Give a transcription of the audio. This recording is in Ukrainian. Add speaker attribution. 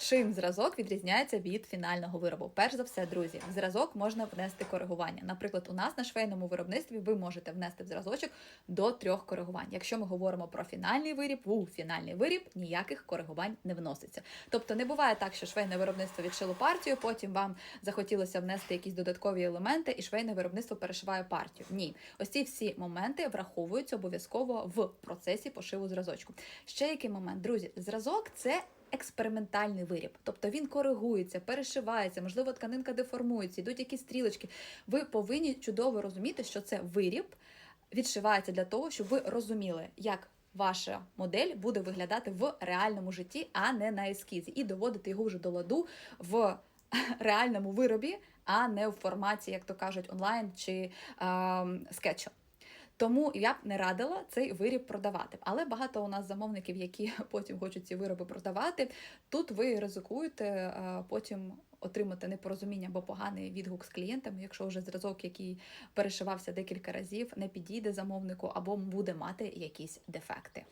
Speaker 1: Чим зразок відрізняється від фінального виробу? Перш за все, друзі, в зразок можна внести коригування. Наприклад, у нас на швейному виробництві ви можете внести в зразочок до трьох коригувань. Якщо ми говоримо про фінальний виріб, у фінальний виріб ніяких коригувань не вноситься. Тобто не буває так, що швейне виробництво відшило партію, потім вам захотілося внести якісь додаткові елементи, і швейне виробництво перешиває партію. Ні, ось ці всі моменти враховуються обов'язково в процесі пошиву зразочку. Ще який момент, друзі, зразок це. Експериментальний виріб, тобто він коригується, перешивається, можливо, тканинка деформується, йдуть якісь стрілочки. Ви повинні чудово розуміти, що це виріб відшивається для того, щоб ви розуміли, як ваша модель буде виглядати в реальному житті, а не на ескізі, і доводити його вже до ладу в реальному виробі, а не в форматі, як то кажуть, онлайн чи ем, скетчу. Тому я б не радила цей виріб продавати. Але багато у нас замовників, які потім хочуть ці вироби продавати. Тут ви ризикуєте е, потім отримати непорозуміння або поганий відгук з клієнтами, якщо вже зразок, який перешивався декілька разів, не підійде замовнику або буде мати якісь дефекти.